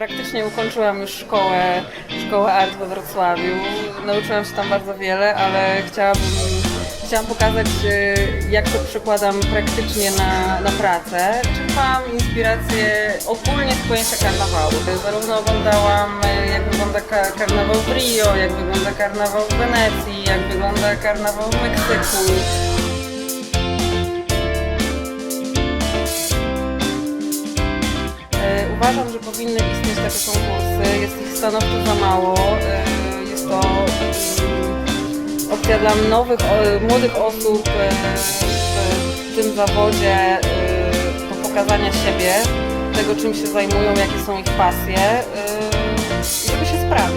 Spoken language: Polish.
praktycznie ukończyłam już szkołę, szkołę art we Wrocławiu. Nauczyłam się tam bardzo wiele, ale chciałabym, chciałam pokazać, e, jak to przekładam praktycznie na, na pracę. Czerpałam inspirację ogólnie z pojęcia karnawału. Zarówno oglądałam, e, jak wygląda ka- karnawał w Rio, jak wygląda karnawał w Wenecji, jak wygląda karnawał w Meksyku. Uważam, że powinny istnieć takie konkursy. Jest ich stanowczo za mało. E, Jest to mm, opcja dla nowych, młodych osób e, w tym zawodzie e, do pokazania siebie, tego czym się zajmują, jakie są ich pasje, żeby się sprawdzić.